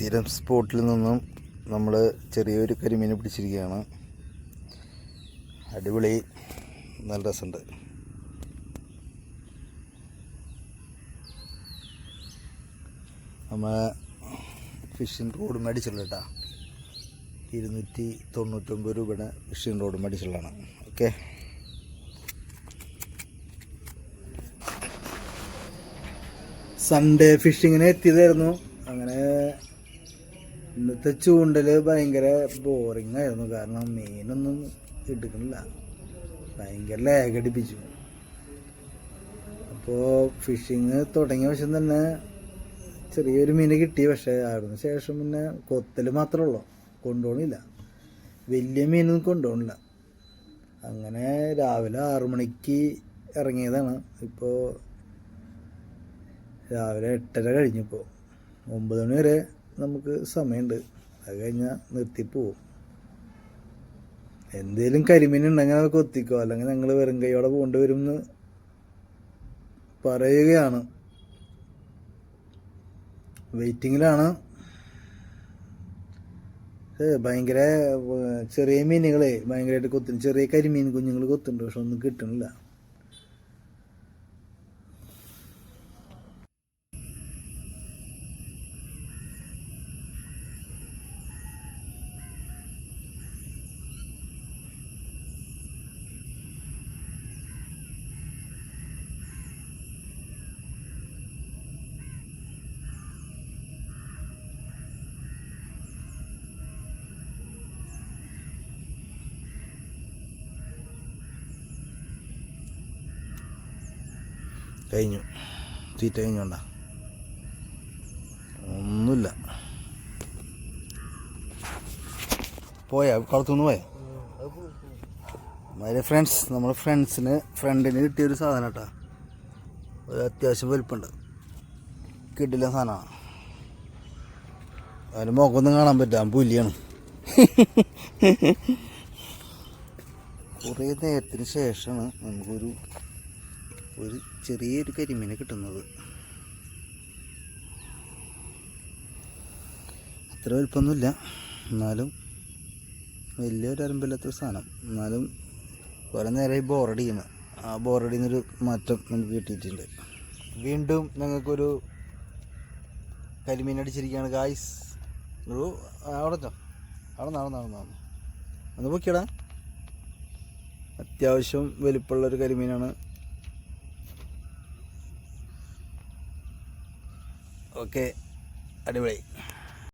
സ്ഥിരം സ്പോട്ടിൽ നിന്നും നമ്മൾ ചെറിയൊരു കരിമീനെ പിടിച്ചിരിക്കുകയാണ്. അടിപൊളി. നല്ല രസമുണ്ട്. നമ്മൾ ഫിഷിംഗ് റോഡ് മേടിച്ചുള്ള കേട്ടോ. ഇരുന്നൂറ്റി തൊണ്ണൂറ്റൊമ്പത് രൂപയുടെ ഫിഷിംഗ് റോഡ് മേടിച്ചുള്ളതാണ് ഓക്കെ സൺഡേ ഫിഷിങ്ങിന് എത്തിയതായിരുന്നു. ഇന്നത്തെ ചൂണ്ടൽ ഭയങ്കര ബോറിംഗ് ആയിരുന്നു. കാരണം മീനൊന്നും എടുക്കണില്ല. ഭയങ്കര ലേഖടിപ്പിച്ചു അപ്പോൾ ഫിഷിങ് തുടങ്ങിയ വശം തന്നെ ചെറിയൊരു മീന് കിട്ടി. പക്ഷേ അതിന് ശേഷം പിന്നെ കൊത്തൽ മാത്രമേ ഉള്ളൂ. കൊണ്ടുപോകണില്ല വലിയ മീനൊന്നും കൊണ്ടുപോകണില്ല അങ്ങനെ രാവിലെ ആറു മണിക്ക് ഇറങ്ങിയതാണ്. ഇപ്പോൾ രാവിലെ എട്ടര കഴിഞ്ഞിപ്പോൾ ഒമ്പത് മണി വരെ നമുക്ക് സമയമുണ്ട്. അത് കഴിഞ്ഞാൽ നിർത്തിപ്പോവും. എന്തേലും കരിമീൻ ഉണ്ടെങ്കിൽ അത് കൊത്തിക്കോ അല്ലെങ്കിൽ ഞങ്ങൾ വെറും കൈയോടെ പോകേണ്ടി എന്ന് പറയുകയാണ്. വെയിറ്റിങ്ങിലാണ്. ഭയങ്കര ചെറിയ മീനുകളെ ഭയങ്കരമായിട്ട് കൊത്തുന്നു ചെറിയ കരിമീൻ കുഞ്ഞുങ്ങൾ കൊത്തുന്നുണ്ട്. പക്ഷെ ഒന്നും കിട്ടണില്ല കഴിഞ്ഞു. തീറ്റ കഴിഞ്ഞോണ്ട ഒന്നുമില്ല. പോയാ? കളത്തുനിന്ന് പോയാ? മാതിരി ഫ്രണ്ട്സ് നമ്മുടെ ഫ്രണ്ട്സിന് ഫ്രണ്ടിന് കിട്ടിയൊരു സാധനം കേട്ടോ. ഒരു അത്യാവശ്യം വലിപ്പുണ്ട്. കിട്ടില്ല സാധനമാണ് അതിന് മുഖമൊന്നും കാണാൻ പറ്റാൻ പുലിയാണ്. കുറേ നേരത്തിന് ശേഷമാണ് നമുക്കൊരു ഒരു ചെറിയൊരു കരിമീനെ കിട്ടുന്നത്. അത്ര വലുപ്പമൊന്നുമില്ല. എന്നാലും വലിയൊരു അരമ്പില്ലാത്തൊരു സാധനം. എന്നാലും കുറേ നേരമായി ബോറടിക്കുന്നു. ആ ബോറടിയിൽ നിന്നൊരു മാറ്റം നമുക്ക് കിട്ടിയിട്ടുണ്ട്. വീണ്ടും ഞങ്ങൾക്കൊരു കരിമീൻ അടിച്ചിരിക്കുകയാണ് ഗായ്സ് ഒരു അവിടെ വെച്ചോ അവിടെ നടന്നു നടന്നു നടന്നു ഒന്ന് പൊക്കിയടാ. അത്യാവശ്യം വലിപ്പമുള്ളൊരു കരിമീനാണ്. ഓക്കെ അടിപൊളി